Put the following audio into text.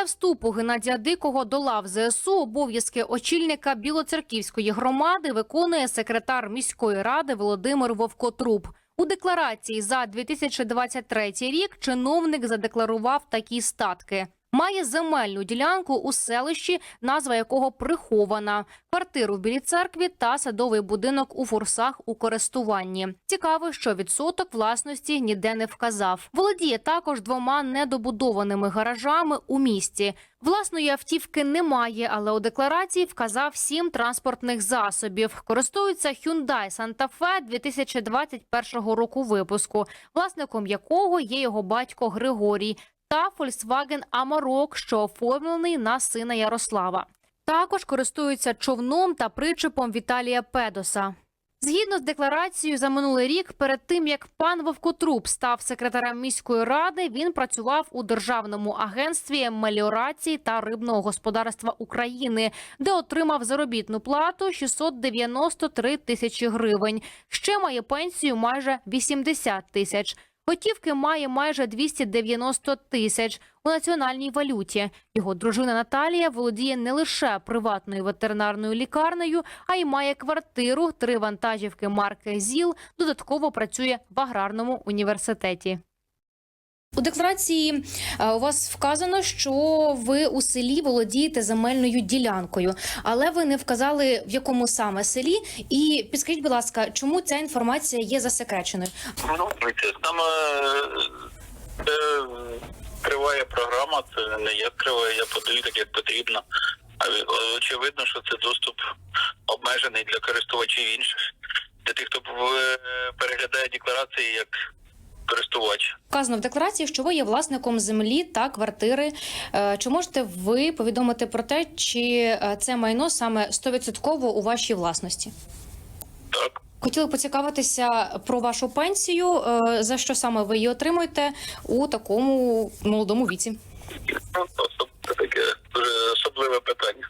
Після вступу Геннадія Дикого до лав ЗСУ обов'язки очільника Білоцерківської громади виконує секретар міської ради Володимир Вовкотруб. У декларації за 2023 рік чиновник задекларував такі статки. Має земельну ділянку у селищі, назва якого прихована, квартиру в Білій церкві та садовий будинок у фурсах у користуванні. Цікаво, що відсоток власності ніде не вказав. Володіє також двома недобудованими гаражами у місті. Власної автівки немає, але у декларації вказав сім транспортних засобів. Користується Hyundai Santa Fe 2021 року випуску, власником якого є його батько Григорій, та Volkswagen Amarok, що оформлений на сина Ярослава. Також користується човном та причепом Віталія Педоса. Згідно з декларацією за минулий рік, перед тим як пан Вовкотруб став секретарем міської ради, він працював у державному агентстві меліорації та рибного господарства України, де отримав заробітну плату 693 тисячі гривень. Ще має пенсію майже 80 тисяч. Готівки має майже 290 тисяч у національній валюті. Його дружина Наталія володіє не лише приватною ветеринарною лікарнею, а й має квартиру, три вантажівки марки ЗІЛ. Додатково працює в аграрному університеті. У декларації е, у вас вказано, що ви у селі володієте земельною ділянкою, але ви не вказали в якому саме селі. І підскажіть, будь ласка, чому ця інформація є засекреченою? Ну, дивіться, саме е, це триває програма, це не я триває, я подаю так, як потрібно. Е, очевидно, що це доступ обмежений для користувачів інших, для тих, хто переглядає декларації як користувач. Вказано в декларації, що ви є власником землі та квартири. Е, Чи можете ви повідомити про те, чи е, це майно саме 100% у вашій власності? Так. Хотіли поцікавитися про вашу пенсію, е, за що саме ви її отримуєте у такому молодому віці. Ну, це таке дуже особливе питання.